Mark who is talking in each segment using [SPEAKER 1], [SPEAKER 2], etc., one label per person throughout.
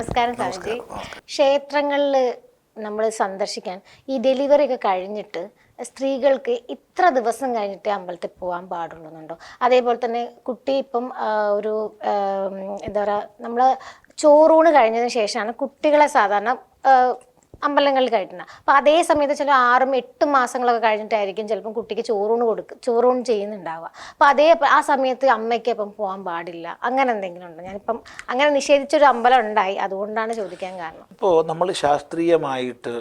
[SPEAKER 1] നമസ്കാരം സ്വാമിജി ക്ഷേത്രങ്ങളിൽ നമ്മൾ സന്ദർശിക്കാൻ ഈ ഡെലിവറി ഒക്കെ കഴിഞ്ഞിട്ട് സ്ത്രീകൾക്ക് ഇത്ര ദിവസം കഴിഞ്ഞിട്ട് അമ്പലത്തിൽ പോകാൻ പാടുള്ളൂന്നുണ്ടോ? അതേപോലെ തന്നെ കുട്ടി ഇപ്പം ഒരു എന്താ പറയുക നമ്മൾ ചോറൂണ് കഴിഞ്ഞതിന് ശേഷമാണ് കുട്ടികളെ സാധാരണ അമ്പലങ്ങളിൽ കഴിക്കുന്നത് അപ്പോൾ അതേ സമയത്ത് ചില ആറും എട്ടും മാസങ്ങളൊക്കെ കഴിഞ്ഞിട്ടായിരിക്കും ചിലപ്പം കുട്ടിക്ക് ചോറൂണ് കൊടുക്കുക ചോറൂണ് ചെയ്യുന്നുണ്ടാവുക. അപ്പോൾ അതേ ആ സമയത്ത് അമ്മയ്ക്ക് അപ്പം പോകാൻ പാടില്ല. അങ്ങനെ എന്തെങ്കിലും ഉണ്ടോ? ഞാനിപ്പം അങ്ങനെ നിഷേധിച്ചൊരു അമ്പലം ഉണ്ടായി. അതുകൊണ്ടാണ് ചോദിക്കാൻ കാരണം.
[SPEAKER 2] ഇപ്പോൾ നമ്മൾ ശാസ്ത്രീയമായിട്ട്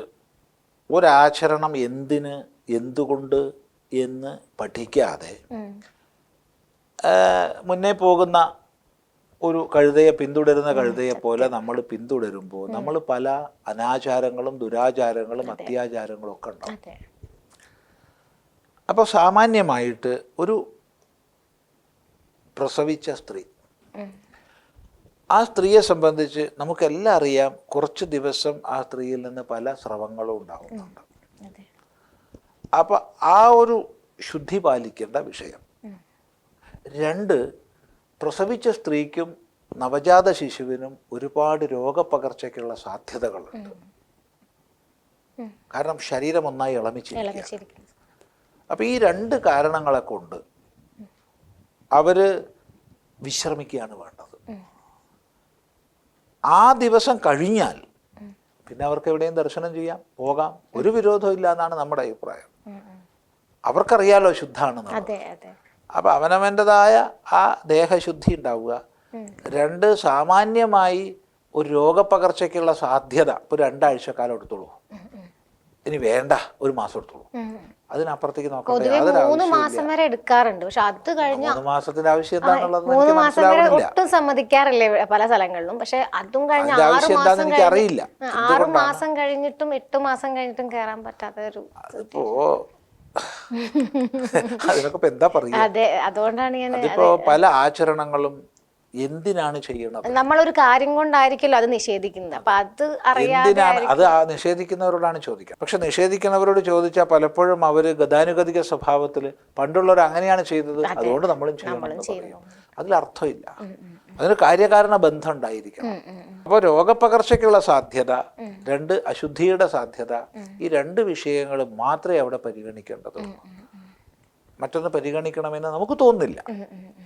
[SPEAKER 2] ഒരാചരണം എന്തിന് എന്തുകൊണ്ട് എന്ന് പഠിക്കാതെ. മുന്നേ പോകുന്ന ഒരു കഴുതയെ പിന്തുടരുന്ന കഴുതയെ പോലെ നമ്മൾ പിന്തുടരുമ്പോൾ നമ്മൾ പല അനാചാരങ്ങളും ദുരാചാരങ്ങളും അത്യാചാരങ്ങളും ഒക്കെ ഉണ്ടാവും. അപ്പോൾ സാമാന്യമായിട്ട് ഒരു പ്രസവിച്ച സ്ത്രീ ആ സ്ത്രീയെ സംബന്ധിച്ച് നമുക്കെല്ലാം അറിയാം കുറച്ച് ദിവസം ആ സ്ത്രീയിൽ നിന്ന് പല സ്രവങ്ങളും ഉണ്ടാകുന്നുണ്ട്. അപ്പം ആ ഒരു ശുദ്ധി പാലിക്കേണ്ട വിഷയം. രണ്ട് പ്രസവിച്ച സ്ത്രീക്കും നവജാത ശിശുവിനും ഒരുപാട് രോഗപകർച്ചയ്ക്കുള്ള സാധ്യതകളുണ്ട്. കാരണം ശരീരം ഒന്നായി ഇളമിച്ചിരിക്കുക അപ്പം ഈ രണ്ട് കാരണങ്ങളെ കൊണ്ട് അവർ വിശ്രമിക്കുകയാണ് വേണ്ടത്. ആ ദിവസം കഴിഞ്ഞാൽ പിന്നെ അവർക്ക് എവിടെയും ദർശനം ചെയ്യാം പോകാം. ഒരു വിരോധവും ഇല്ല എന്നാണ് നമ്മുടെ അഭിപ്രായം. അവർക്കറിയാലോ ശുദ്ധാണെന്ന് അപ്പം അവനവന്റെതായ ആ ദേഹശുദ്ധി ഉണ്ടാവുക. രണ്ട് സാമാന്യമായി ഒരു രോഗപകർച്ചയ്ക്കുള്ള സാധ്യത ഇപ്പോൾ രണ്ടാഴ്ച കാലം എടുത്തോളൂ ഇനി വേണ്ട ഒരു മാസം എടുത്തോളൂ. അതിനപ്പുറത്തേക്ക് നോക്കണ്ട
[SPEAKER 1] പൊതുവെ മൂന്ന് മാസം വരെ എടുക്കാറുണ്ട്. പക്ഷെ അത് കഴിഞ്ഞ
[SPEAKER 2] മൂന്ന് മാസത്തിന്റെ ആവശ്യം
[SPEAKER 1] മൂന്ന് മാസം വരെ ഒട്ടും സമ്മതിക്കാറില്ലേ പല സ്ഥലങ്ങളിലും. പക്ഷെ അതും കഴിഞ്ഞ് ആറ് മാസം
[SPEAKER 2] എനിക്ക് അറിയില്ല
[SPEAKER 1] ആറ് മാസം കഴിഞ്ഞിട്ടും എട്ട് മാസം കഴിഞ്ഞിട്ടും കയറാൻ പറ്റാത്ത ഒരു
[SPEAKER 2] അതിപ്പോ അതിനൊക്കെ എന്താ പറയുക?
[SPEAKER 1] അതെ അതുകൊണ്ടാണ് ഞാൻ
[SPEAKER 2] അതിപ്പോ പല ആചരണങ്ങളും എന്തിനാണ് ചെയ്യണത്?
[SPEAKER 1] നമ്മളൊരു കാര്യം കൊണ്ടായിരിക്കില്ല അത് നിഷേധിക്കുന്നത്. അപ്പൊ അത്
[SPEAKER 2] എന്തിനാണ്? അത് ആ നിഷേധിക്കുന്നവരോടാണ് ചോദിക്കുക. പക്ഷെ നിഷേധിക്കുന്നവരോട് ചോദിച്ചാൽ പലപ്പോഴും അവർ ഗതാനുഗതിക സ്വഭാവത്തിൽ പണ്ടുള്ളവർ അങ്ങനെയാണ് ചെയ്തത്. അതുകൊണ്ട് നമ്മളും ചെയ്യണം പറയും. അതിൽ അർത്ഥമില്ല. അതിന് കാര്യകാരണ ബന്ധം ഉണ്ടായിരിക്കണം അപ്പോൾ രോഗപകർച്ചയ്ക്കുള്ള സാധ്യത രണ്ട് അശുദ്ധിയുടെ സാധ്യത ഈ രണ്ട് വിഷയങ്ങൾ മാത്രമേ അവിടെ പരിഗണിക്കേണ്ടതുള്ളൂ. മറ്റൊന്ന് പരിഗണിക്കണമെന്ന് നമുക്ക് തോന്നുന്നില്ല.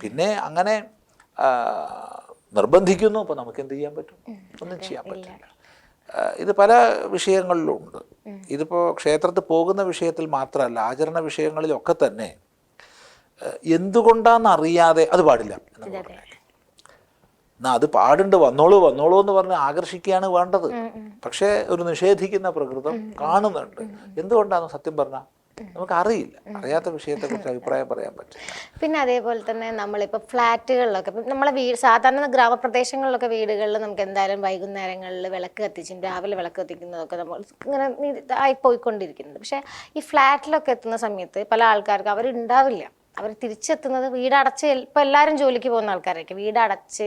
[SPEAKER 2] പിന്നെ അങ്ങനെ നിർബന്ധിക്കുന്നു അപ്പോൾ നമുക്ക് എന്ത് ചെയ്യാൻ പറ്റും? ഒന്നും ചെയ്യാൻ പറ്റില്ല. ഇത് പല വിഷയങ്ങളിലും ഉണ്ട് ഇതിപ്പോൾ ക്ഷേത്രത്തിൽ പോകുന്ന വിഷയത്തിൽ മാത്രമല്ല ആചരണ വിഷയങ്ങളിലൊക്കെ തന്നെ എന്തുകൊണ്ടാണെന്നറിയാതെ എന്തുകൊണ്ടാണെന്ന് അറിയാതെ അത് പാടില്ല എന്ന് പറഞ്ഞാൽ എന്നാ അത് പാടുണ്ട് വന്നോളൂ വന്നോളൂ എന്ന് പറഞ്ഞ് ആകർഷിക്കുകയാണ് വേണ്ടത്. പക്ഷേ ഒരു നിഷേധിക്കുന്ന പ്രകൃതം കാണുന്നുണ്ട്. എന്തുകൊണ്ടാണ് സത്യം പറഞ്ഞാൽ നമുക്ക് അറിയില്ല അറിയാത്ത വിഷയത്തെ കുറിച്ച് അഭിപ്രായം പറയാൻ പറ്റില്ല.
[SPEAKER 1] പിന്നെ അതേപോലെ തന്നെ നമ്മളിപ്പോൾ ഫ്ലാറ്റുകളിലൊക്കെ ഇപ്പം നമ്മളെ വീട് സാധാരണ ഗ്രാമപ്രദേശങ്ങളിലൊക്കെ വീടുകളിൽ നമുക്ക് എന്തായാലും വൈകുന്നേരങ്ങളിൽ വിളക്ക് കത്തിച്ചും രാവിലെ വിളക്ക് കത്തിക്കുന്നതൊക്കെ നമ്മൾ ഇങ്ങനെ ആയി പോയിക്കൊണ്ടിരിക്കുന്നത് പക്ഷേ ഈ ഫ്ലാറ്റിലൊക്കെ എത്തുന്ന സമയത്ത് പല ആൾക്കാർക്ക് അവരുണ്ടാവില്ല. അവർ തിരിച്ചെത്തുന്നത് വീടടച്ച് ഇപ്പം എല്ലാവരും ജോലിക്ക് പോകുന്ന ആൾക്കാരായിരിക്കും. വീടടച്ച്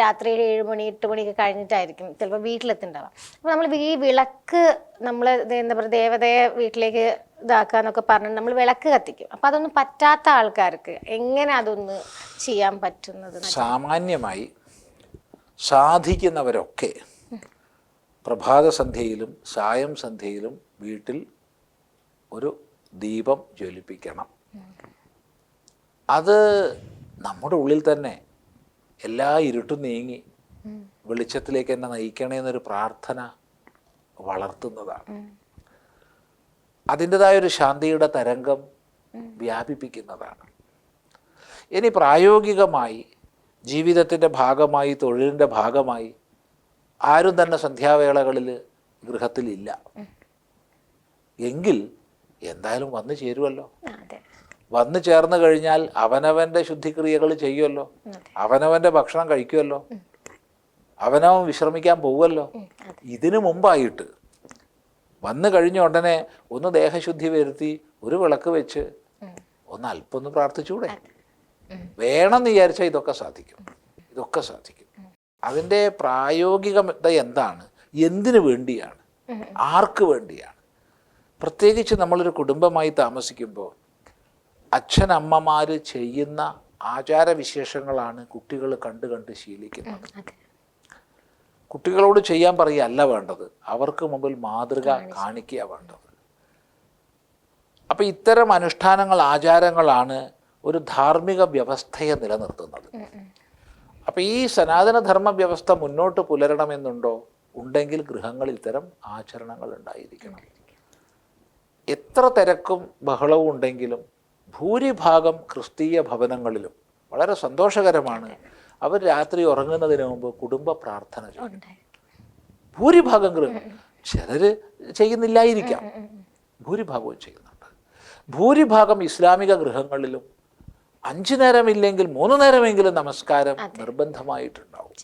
[SPEAKER 1] രാത്രി ഏഴ് മണി എട്ട് മണിയൊക്കെ കഴിഞ്ഞിട്ടായിരിക്കും ചിലപ്പോൾ വീട്ടിലെത്തിണ്ടാവാം അപ്പോൾ നമ്മൾ ഈ വിളക്ക് നമ്മൾ എന്താ പറയുക ദേവതയെ വീട്ടിലേക്ക് ഇതാക്കാന്നൊക്കെ പറഞ്ഞ് നമ്മൾ വിളക്ക് കത്തിക്കും. അപ്പം അതൊന്നും പറ്റാത്ത ആൾക്കാർക്ക് എങ്ങനെ അതൊന്ന് ചെയ്യാൻ പറ്റുന്നത്
[SPEAKER 2] സാമാന്യമായി സാധിക്കുന്നവരൊക്കെ പ്രഭാത സന്ധ്യയിലും സായം സന്ധ്യയിലും വീട്ടിൽ ഒരു ദീപം ജ്വലിപ്പിക്കണം. അത് നമ്മുടെ ഉള്ളിൽ തന്നെ എല്ലാ ഇരുട്ടും നീങ്ങി വെളിച്ചത്തിലേക്ക് എന്നെ നയിക്കണേ എന്നൊരു പ്രാർത്ഥന വളർത്തുന്നതാണ്. അതിന്റെതായ ഒരു ശാന്തിയുടെ തരംഗം വ്യാപിപ്പിക്കുന്നതാണ്. ഇനി പ്രായോഗികമായി ജീവിതത്തിന്റെ ഭാഗമായി തൊഴിലിന്റെ ഭാഗമായി ആരും തന്നെ സന്ധ്യാവേളകളിൽ ഗൃഹത്തിലില്ല. എങ്കിൽ എന്തായാലും വന്നു ചേരുമല്ലോ വന്നു ചേർന്ന് കഴിഞ്ഞാൽ അവനവന്റെ ശുദ്ധിക്രിയകൾ ചെയ്യുമല്ലോ അവനവന്റെ ഭക്ഷണം കഴിക്കുമല്ലോ അവനവൻ വിശ്രമിക്കാൻ പോവുമല്ലോ ഇതിനു മുമ്പായിട്ട് വന്നു കഴിഞ്ഞ ഉടനെ ഒന്ന് ദേഹശുദ്ധി വരുത്തി ഒരു വിളക്ക് വെച്ച് ഒന്ന് അല്പം ഒന്ന് പ്രാർത്ഥിച്ചൂടെ വേണമെന്ന് വിചാരിച്ചാൽ ഇതൊക്കെ സാധിക്കും. ഇതൊക്കെ സാധിക്കും. അതിന്റെ പ്രായോഗികത എന്താണ്? എന്തിനു വേണ്ടിയാണ്? ആർക്ക് വേണ്ടിയാണ്? പ്രത്യേകിച്ച് നമ്മളൊരു കുടുംബമായി താമസിക്കുമ്പോൾ അച്ഛനമ്മമാർ ചെയ്യുന്ന ആചാരവിശേഷങ്ങളാണ് കുട്ടികൾ കണ്ട് കണ്ട് ശീലിക്കുന്നത്. കുട്ടികളോട് ചെയ്യാൻ പറയുകയല്ല വേണ്ടത്. അവർക്ക് മുമ്പിൽ മാതൃക കാണിക്കുക വേണ്ടത്. അപ്പം ഇത്തരം അനുഷ്ഠാനങ്ങൾ ആചാരങ്ങളാണ് ഒരു ധാർമ്മിക വ്യവസ്ഥയെ നിലനിർത്തുന്നത്. അപ്പം ഈ സനാതനധർമ്മ വ്യവസ്ഥ മുന്നോട്ട് പുലരണമെന്നുണ്ടോ? ഉണ്ടെങ്കിൽ ഗൃഹങ്ങളിൽ ഇത്തരം ആചരണങ്ങൾ ഉണ്ടായിരിക്കണം. എത്ര തിരക്കും ബഹളവും ഉണ്ടെങ്കിലും ഭൂരിഭാഗം ക്രിസ്തീയ ഭവനങ്ങളിലും വളരെ സന്തോഷകരമാണ്. അവർ രാത്രി ഉറങ്ങുന്നതിന് മുമ്പ് കുടുംബ പ്രാർത്ഥന ചെയ്യും. ഭൂരിഭാഗം ഗൃഹം ചിലർ ചെയ്യുന്നില്ലായിരിക്കാം. ഭൂരിഭാഗവും ചെയ്യുന്നുണ്ട്. ഭൂരിഭാഗം ഇസ്ലാമിക ഗൃഹങ്ങളിലും അഞ്ചു നേരമില്ലെങ്കിൽ മൂന്ന് നേരമെങ്കിലും നമസ്കാരം നിർബന്ധമായിട്ടുണ്ടാവും.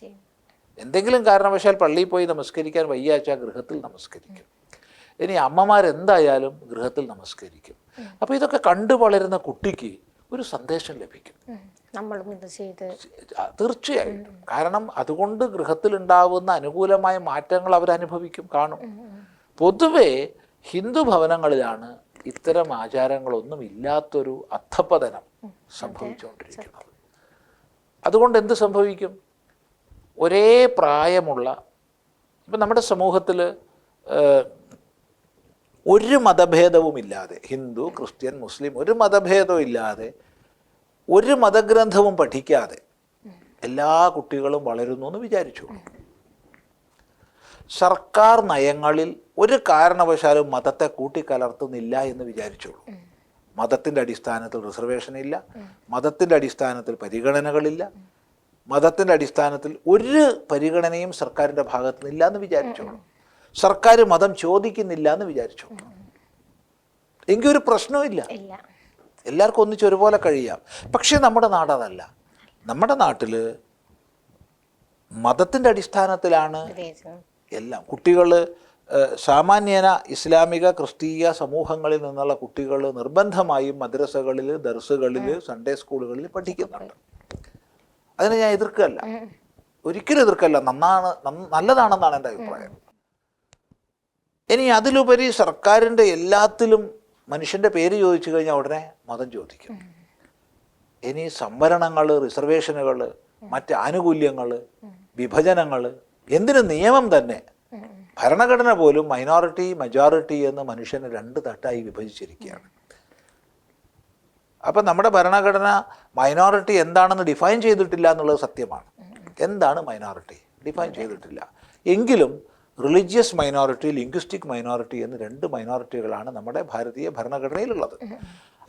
[SPEAKER 2] എന്തെങ്കിലും കാരണവശാൽ പള്ളിയിൽ പോയി നമസ്കരിക്കാൻ വയ്യാച്ചാൽ ഗൃഹത്തിൽ നമസ്കരിക്കും. ഇനി അമ്മമാരെന്തായാലും ഗൃഹത്തിൽ നമസ്കരിക്കും. അപ്പോൾ ഇതൊക്കെ കണ്ടു വളരുന്ന കുട്ടിക്ക് ഒരു സന്ദേശം ലഭിക്കും.
[SPEAKER 1] ഉം. നമ്മളും ഇത് ചെയ്ത്
[SPEAKER 2] തീർച്ചയായിട്ടും. കാരണം അതുകൊണ്ട് ഗൃഹത്തിലുണ്ടാവുന്ന അനുകൂലമായ മാറ്റങ്ങൾ അവരനുഭവിക്കും കാണും. പൊതുവേ ഹിന്ദു ഭവനങ്ങളിലാണ് ഇത്തരം ആചാരങ്ങളൊന്നും ഇല്ലാത്തൊരു അധപ്പതനം സംഭവിച്ചുകൊണ്ടിരിക്കുന്നത്. അതുകൊണ്ട് എന്ത് സംഭവിക്കും? ഒരേ പ്രായമുള്ള ഇപ്പം നമ്മുടെ സമൂഹത്തിൽ ഒരു മതഭേദവുമില്ലാതെ ഹിന്ദു ക്രിസ്ത്യൻ മുസ്ലിം ഒരു മതഭേദവും ഇല്ലാതെ ഒരു മതഗ്രന്ഥവും പഠിക്കാതെ എല്ലാ കുട്ടികളും വളരുന്നു എന്ന് വിചാരിച്ചു സർക്കാർ നയങ്ങളിൽ ഒരു കാരണവശാലും മതത്തെ കൂട്ടിക്കലർത്തുന്നില്ല എന്ന് വിചാരിച്ചോളൂ മതത്തിന്റെ അടിസ്ഥാനത്തിൽ റിസർവേഷൻ ഇല്ല മതത്തിന്റെ അടിസ്ഥാനത്തിൽ പരിഗണനകളില്ല. മതത്തിന്റെ അടിസ്ഥാനത്തിൽ ഒരു പരിഗണനയും സർക്കാരിന്റെ ഭാഗത്തു നിന്നില്ല എന്ന് വിചാരിച്ചോളൂ സർക്കാർ മതം ചോദിക്കുന്നില്ല എന്ന് വിചാരിച്ചു. എങ്കിൽ ഒരു പ്രശ്നവുമില്ല
[SPEAKER 1] ഇല്ല.
[SPEAKER 2] എല്ലാവർക്കും ഒന്നിച്ച് ഒരുപോലെ കഴിയാം. പക്ഷേ നമ്മുടെ നാട് അതല്ല. നമ്മുടെ നാട്ടിൽ മതത്തിന്റെ അടിസ്ഥാനത്തിലാണ് എല്ലാം. കുട്ടികൾ സാമാന്യേന ഇസ്ലാമിക ക്രിസ്തീയ സമൂഹങ്ങളിൽ നിന്നുള്ള കുട്ടികൾ നിർബന്ധമായും മദ്രസകളിൽ ദർസുകളിൽ സൺഡേ സ്കൂളുകളിൽ പഠിക്കുന്നുണ്ട്. അതിനെ ഞാൻ എതിർക്കല്ല. ഒരിക്കലും എതിർക്കല്ല. നന്നാണ് നന്ന- നല്ലതാണെന്നാണ് എന്റെ അഭിപ്രായം. ഇനി അതിലുപരി സർക്കാരിന്റെ എല്ലാത്തിലും മനുഷ്യന്റെ പേര് ചോദിച്ചു കഴിഞ്ഞാൽ ഉടനെ മതം ചോദിക്കും. ഇനി സംവരണങ്ങൾ റിസർവേഷനുകൾ മറ്റ് ആനുകൂല്യങ്ങൾ വിഭജനങ്ങൾ എന്തിനു നിയമം തന്നെ? ഭരണഘടന പോലും മൈനോറിറ്റി മെജോറിറ്റി എന്ന് മനുഷ്യനെ രണ്ട് തട്ടായി വിഭജിച്ചിരിക്കുകയാണ്. അപ്പം നമ്മുടെ ഭരണഘടന മൈനോറിറ്റി എന്താണെന്ന് ഡിഫൈൻ ചെയ്തിട്ടില്ല എന്നുള്ളത് സത്യമാണ്. എന്താണ് മൈനോറിറ്റി ഡിഫൈൻ ചെയ്തിട്ടില്ല. എങ്കിലും റിലീജിയസ് മൈനോറിറ്റി ലിംഗ്വിസ്റ്റിക് മൈനോറിറ്റി എന്ന് രണ്ട് മൈനോറിറ്റികളാണ് നമ്മുടെ ഭാരതീയ ഭരണഘടനയിലുള്ളത്.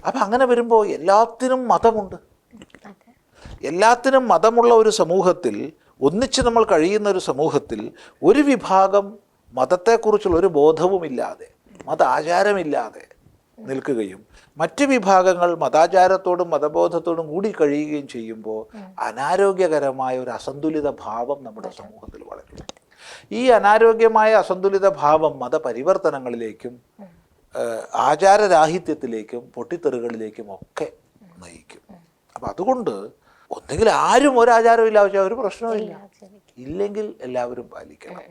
[SPEAKER 2] അപ്പം അങ്ങനെ വരുമ്പോൾ എല്ലാത്തിനും മതമുണ്ട്. എല്ലാത്തിനും മതമുള്ള ഒരു സമൂഹത്തിൽ ഒന്നിച്ച് നമ്മൾ കഴിയുന്ന ഒരു സമൂഹത്തിൽ ഒരു വിഭാഗം മതത്തെക്കുറിച്ചുള്ള ഒരു ബോധവുമില്ലാതെ മത ആചാരമില്ലാതെ നിൽക്കുകയും മറ്റ് വിഭാഗങ്ങൾ മതാചാരത്തോടും മതബോധത്തോടും കൂടി കഴിയുകയും ചെയ്യുമ്പോൾ അനാരോഗ്യകരമായ ഒരു അസന്തുലിത ഭാവം നമ്മുടെ സമൂഹത്തിൽ വളരും ഈ അനാരോഗ്യമായ അസന്തുലിത ഭാവം മതപരിവർത്തനങ്ങളിലേക്കും ആചാരരാഹിത്യത്തിലേക്കും പൊട്ടിത്തെറികളിലേക്കും ഒക്കെ നയിക്കും. അപ്പം അതുകൊണ്ട് ഒന്നുകിൽ ആരും ഒരാചാരവും ഇല്ല പക്ഷേ ഒരു പ്രശ്നവും
[SPEAKER 1] ഇല്ല.
[SPEAKER 2] ഇല്ലെങ്കിൽ എല്ലാവരും പാലിക്കണം.